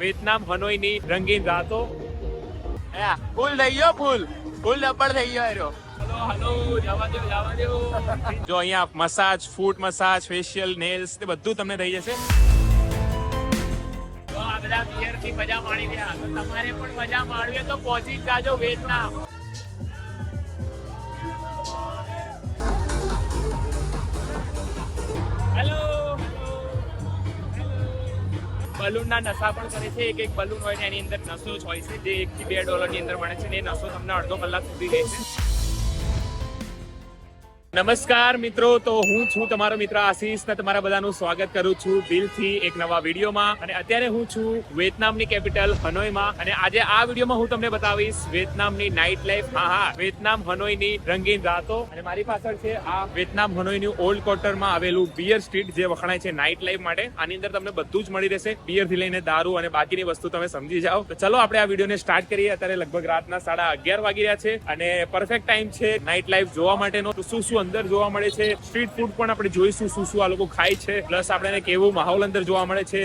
Vietnam હનોઈની રંગીન રાતો. ફૂલ થઈ ગયો ફૂલ. ફૂલ ડબ્બર થઈ ગયો એરો. જો અહીંયા massage foot massage facial nails તે બધું તમને થઈ જશે. આ બધા બિયરથી મજા માણી રહ્યા. તમારે પણ મજા માણવી તો પહોંચી જાજો વિયેતનામ. બલૂનના નશા પણ કરે છે. એક એક બલૂન હોય ને એની અંદર નસો હોય છે. જે એક થી બે ડોલરની અંદર મળે છે ને એ નસો તમને અડધો કલાક સુધી રહે છે. નમસ્કાર મિત્રો, તો હું છું તમારો મિત્ર આશીષ ને તમારા બધાનું સ્વાગત કરું છું દિલથી એક નવા વિડીયોમાં. અને અત્યારે હું છું વિયેતનામની કેપિટલ હનોઈમાં. અને આજે આ વિડીયોમાં હું તમને બતાવીશ વિયેતનામની નાઇટ લાઈફ હા હા, વિયેતનામ હનોઈની રંગીન રાતો. અને મારી પાછળ છે આ વિયેતનામ હનોઈની ઓલ્ડ ક્વાર્ટરમાં આવેલું બિયર સ્ટ્રીટ જે વખણાય છે નાઇટ લાઈફ માટે. આની અંદર તમને બધું જ મળી રહેશે. બિયરથી લઈને દારૂ અને બાકીની વસ્તુ તમે સમજી જાઓ. તો ચલો આપણે આ વિડીયોને સ્ટાર્ટ કરીએ. અત્યારે લગભગ રાતના સાડા અગિયાર વાગી રહ્યા છે. અને પરફેક્ટ ટાઈમ છે નાઇટ લાઈફ જોવા માટેનો. તો શું શું અંદર જોવા મળે છે. સ્ટ્રીટ ફૂડ પણ આપણે જોઈશું, શું શું આ લોકો ખાય છે. પ્લસ આપણે કેવો માહોલ અંદર જોવા મળે છે.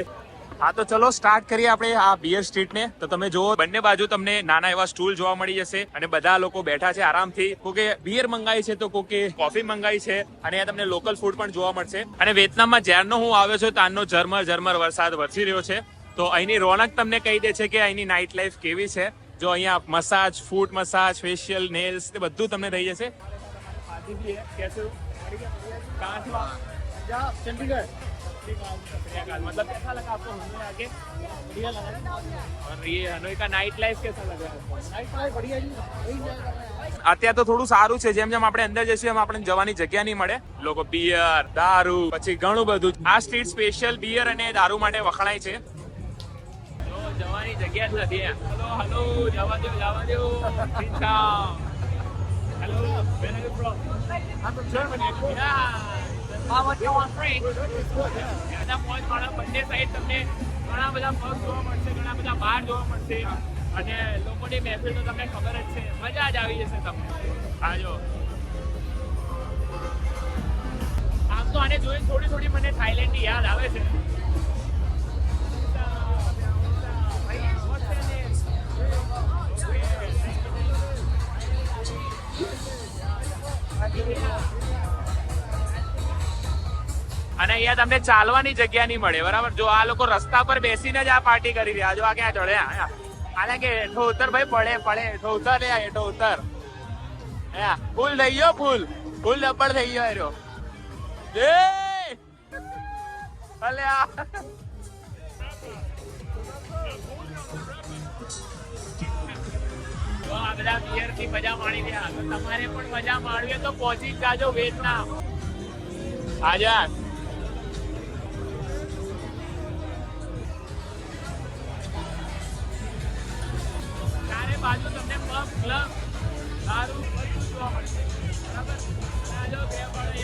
હા, તો ચલો સ્ટાર્ટ કરીએ આપણે આ બિયર સ્ટ્રીટ ને. તો તમે જુઓ, બંને બાજુ તમને નાના એવા સ્ટૂલ જોવા મળી જશે અને બધા લોકો બેઠા છે આરામથી. કોકે બિયર મંગાવી છે તો કોકે કોફી મંગાવી છે અને અહીંયા તમને લોકલ ફૂડ પણ જોવા મળશે. અને વિયેતનામમાં જ્યારનો હું આવ્યો છું ત્યારનો ઝરમર ઝરમર વરસાદ વરસી રહ્યો છે. તો અહીંની રોનક તમને કહી દે છે કે અહીંની નાઇટ લાઈફ કેવી છે. જો અહીંયા massage foot massage facial nails બધું તમને થઈ જશે. कहाँ से हो आप? चंडीगढ़ मतलब कैसा लगा आपको हनोई आके बढ़िया लगा और ये हनोई का नाइट लाइफ कैसा लगा અત્યારે તો થોડું સારું છે જેમ જેમ આપણે અંદર જઈશું એમ આપણે જવાની જગ્યા નહીં મળે લોકો બિયર દારૂ પછી ઘણું બધું આ સ્ટ્રીટ સ્પેશિયલ બિયર અને દારૂ માટે વખણાય છે જવાની જગ્યા જ નથી હલો હલો જવા દો જવા દો hello where are you I'm from Germany. Yeah. How much you want free? બધા મોજ માણો બંને સાઈડ તમને ઘણા બધા પગ જોવા મળશે ઘણા બધા બહાર જોવા મળશે અને લોકોની મહેફિલ તો તમને ખબર જ છે મજા જ આવી જશે તમને હા જો આમ તો આને જોઈને થોડી થોડી મને થાઈલેન્ડની યાદ આવે છે અને અહીંયા તમને ચાલવાની જગ્યા નહીં મળે, બરાબર? જો આ લોકો રસ્તા પર બેસીને જ આ પાર્ટી કરી રહ્યા જો આ ક્યાં ચડે? આને કે હેઠો ઉતર ભાઈ, પડે પડે. હેઠો ઉતર હેઠો ઉતર. ફૂલ થઈ ગયો, ફૂલ. ફૂલ ડબ્બલ થઈ ગયો એરો. એ! અલે આ. આ બધા પિયરથી મજા માણી રહ્યા. તમારે પણ મજા માણવી તો પહોંચી જાજો ના આજાદ ચારે બાજુ તમને પબ દારૂ, બધું જોવા બે પડે.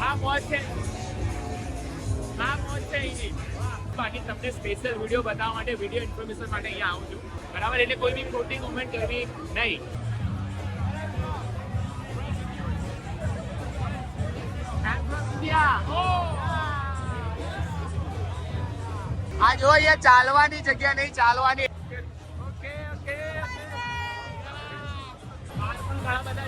આ છે બાકી તમને સ્પેશિયલ વીડિયો બતાવવા માટે વીડિયો ઇન્ફોર્મેશન માટે અહીંયા આવું છું. બરાબર? એટલે કોઈ બી ખોટી કોમેન્ટ કરવી નહીં. આ જો અહીંયા ચાલવાની જગ્યા નહીં, ચાલવાની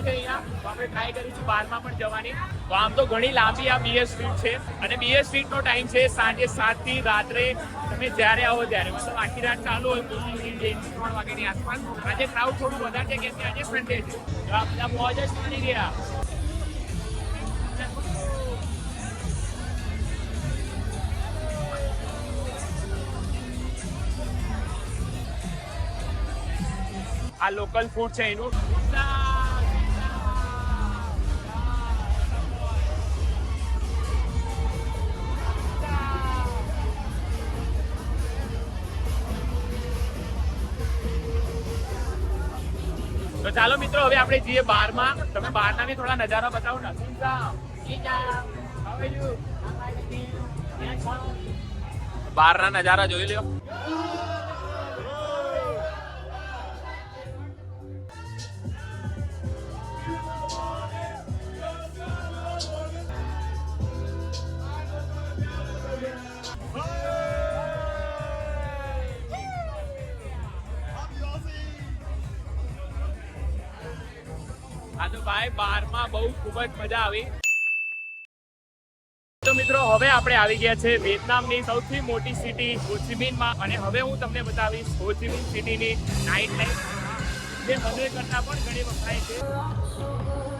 છે અહીંયા તો આપણે ટ્રાય કરીશું બારમાં પણ જવાની. તો આમ તો ઘણી લાંબી આ બીએસ સ્ટ્રીટ છે. અને બીએસ સ્ટ્રીટ નો ટાઈમ છે સાંજે સાતથી રાત્રે. તમે જ્યારે આવો ત્યારે. મતલબ આખી રાત ચાલુ હોય મોસ્ટલી ત્રણ વાગ્યાની આસપાસ. આજે ક્રાઉડ થોડું વધારે છે, કેમ કે આજે સન્ડે છે. તો આ બધા મોજ જ માણી ગયા. આ લોકલ ફૂડ છે એનું. તો ચાલો મિત્રો હવે આપણે જઈએ બારમાં. તમે બારના બી થોડા નજારા બતાવો ને. બારના નજારા જોઈ લ્યો. આ તો ભાઈ બહુ ખૂબ જ મજા આવી. તો મિત્રો, હવે આપણે આવી ગયા છે વિયેતનામની સૌથી મોટી સિટી હોચિમિનમાં અને હવે હું તમને બતાવીશ હોચિમિન સિટીની નાઇટ લાઈફ જે હવે કરતા પણ ઘણી વખણાય છે.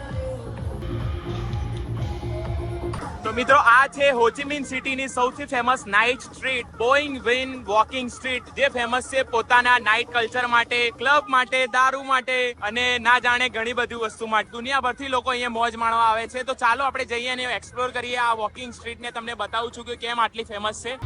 તો મિત્રો, આ છે હોચિમિન સિટીની સૌથી ફેમસ નાઇટ સ્ટ્રીટ બોઈંગ વિન વોકિંગ સ્ટ્રીટ જે ફેમસ છે પોતાના નાઇટ કલ્ચર માટે ક્લબ માટે, દારૂ માટે અને ના જાણે ઘણી બધી વસ્તુ માટે. દુનિયાભરથી લોકો અહીંયા મોજ માણવા આવે છે. તો ચાલો આપણે જઈએ અને એક્સપ્લોર કરીએ આ વોકિંગ સ્ટ્રીટને તમને બતાવું છું કે કેમ આટલી ફેમસ છે.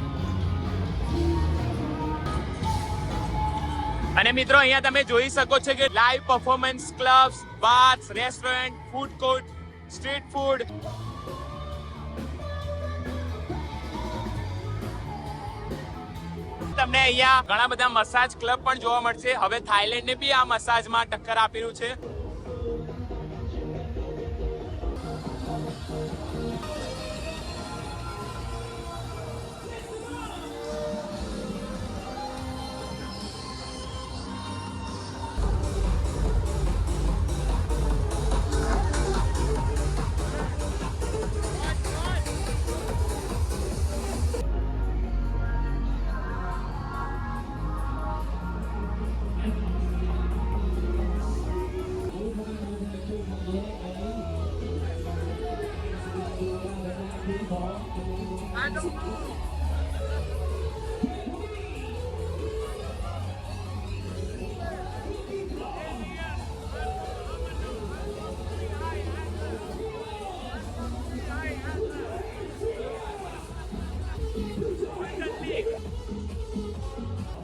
અને મિત્રો, અહીંયા તમે જોઈ શકો છો કે live performance clubs bars restaurant food court street food તમને અહીંયા ઘણા બધા મસાજ ક્લબ પણ જોવા મળશે. હવે થાઈલેન્ડ ને બી આ મસાજમાં ટક્કર આપેલું છે.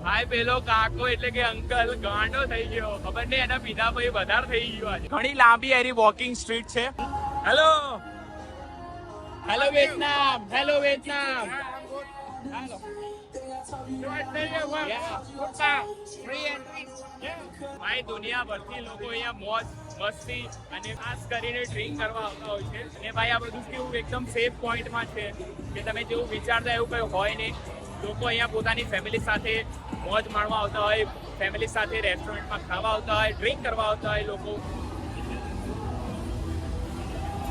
ભાઈ પેલો કાકો એટલે કે અંકલ ગાંડો થઈ ગયો. ખબર નહીં એના પીધા પછી વધારે થઈ ગયો આજે. ઘણી લાંબી એરી વોકિંગ સ્ટ્રીટ છે. Hello hello Vietnam hello Vietnam ભાઈ, દુનિયાભરથી લોકો અહીંયા મોજ, મસ્તી અને ખાસ કરીને ડ્રિંક કરવા આવતા હોય છે. અને ભાઈ, આ બધું કેવું એકદમ સેફ પોઈન્ટમાં છે કે તમે જેવું વિચારતા એવું કંઈ હોય નહીં. લોકો અહીંયા પોતાની ફેમિલી સાથે મોજ માણવા આવતા હોય ફેમિલી સાથે રેસ્ટોરન્ટમાં ખાવા આવતા હોય ડ્રિંક કરવા આવતા હોય લોકો.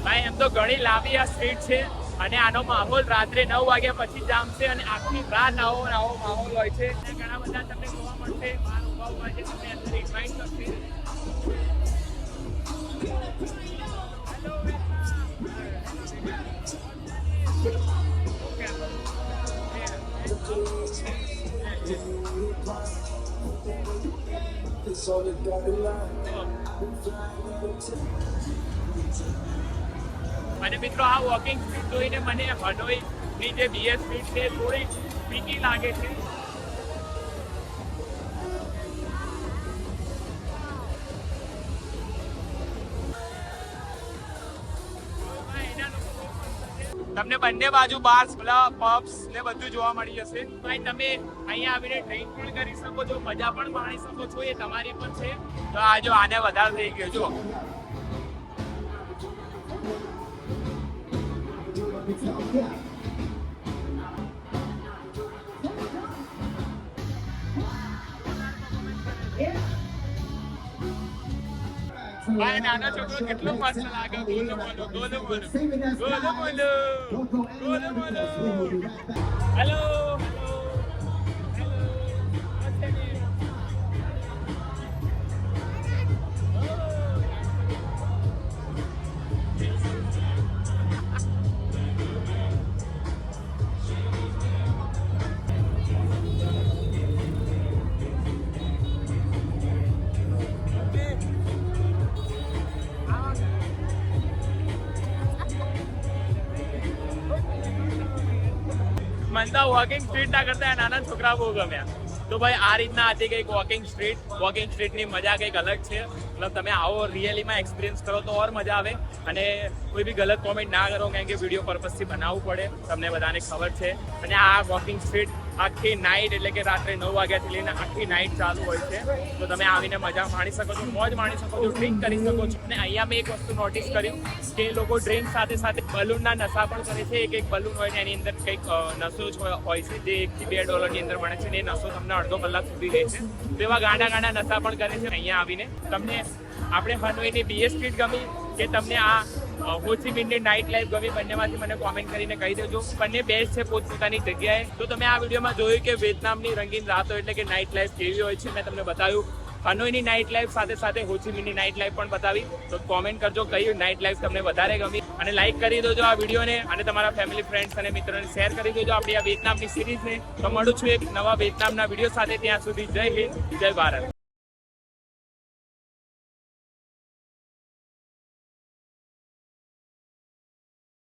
ભાઈ, એમ તો ઘણી લાંબી આ સ્ટ્રીટ છે અને આનો માહોલ રાત્રે નવ વાગ્યા પછી જામશે અને આખી રાત આવો આવો માહોલ હોય છે. અને ઘણા બધા તમને જોવા મળશે. બહાર ઊભા ઊભા છે તમને અંદર ઇન્વાઇટ કરશે. અને મિત્રો, આ વોકિંગ સ્પીડ જોઈને મને હનોઈની જે બીએસ સ્પીડ છે, થોડી પીકી લાગે છે. તમને બંને બાજુ બાર્સ પબ્સ ને બધું જોવા મળી જશે. ભાઈ, તમે અહીંયા આવીને ડ્રિંક પણ કરી શકો છો, મજા પણ માણી શકો છો, એ તમારી પણ છે. તો આ જો આને વધારે થઈ ગયો જો ભાઈ નાનો છોકરો કેટલો મસ્ત લાગે ગોલો બોલો ગોલો બોલો ગોલો બોલો ગોલો બોલો હેલો મને તો વોકિંગ સ્ટ્રીટ ના કરતા નાના છોકરા બહુ ગમ્યા. તો ભાઈ આ રીતના હતી કંઈક વોકિંગ સ્ટ્રીટ વોકિંગ સ્ટ્રીટની મજા કંઈક અલગ છે. મતલબ તમે આવો રિયલીમાં એક્સપિરિયન્સ કરો તો ઓર મજા આવે. અને કોઈ બી ગલત કોમેન્ટ ના કરો, કારણ કે વીડિયો પર્પઝથી બનાવવું પડે. તમને બધાને ખબર છે. અને આ વોકિંગ સ્ટ્રીટ આખી નાઇટ એટલે કે રાત્રે નવ વાગ્યાથી લઈને આખી નાઇટ ચાલુ હોય છે. તો તમે આવીને મજા માણી શકો છો, મોજ માણી શકો છો ડ્રિંક કરી શકો છો. અને અહીંયા મેં એક વસ્તુ નોટિસ કર્યું કે લોકો ડ્રિંક સાથે સાથે બલૂનના નશા પણ કરે છે. એક એક બલૂન હોય ને એની અંદર કંઈક નશો જ હોય છે, જે એકથી બે ડોલરની અંદર મળે છે ને એ નશો તમને અડધો કલાક સુધી રહે છે. તો એવા ગાંડા ગાંડા નશા પણ કરે છે. અહીંયા આવીને તમને આપણે હનવેની બીએસ સ્ટ્રીટ ગમી કે તમને આ હોચીમિનની નાઇટ લાઈફ ગમી બંનેમાંથી મને કોમેન્ટ કરીને કહી દેજો. બંને બેસ્ટ છે પોતપોતાની જગ્યાએ. તો તમે આ વિડીયોમાં જોયું કે વિયેતનામની રંગીન રાતો એટલે કે નાઇટ લાઈફ કેવી હોય છે, મેં તમને બતાવ્યું. હનોઈની નાઇટ લાઈફ સાથે સાથે હોચીમિનની નાઇટ લાઈફ પણ બતાવી. તો કોમેન્ટ કરજો કઈ નાઇટ લાઈફ તમને વધારે ગમી. અને લાઈક કરી દેજો આ વિડીયોને અને તમારા ફેમિલી ફ્રેન્ડ્સ અને મિત્રોને શેર કરી દેજો આપણી આ વિયેતનામની સિરીઝને તો મળું છું એક નવા વિયેતનામના વીડિયો સાથે ત્યાં સુધી જય હિન્દ, જય ભારત.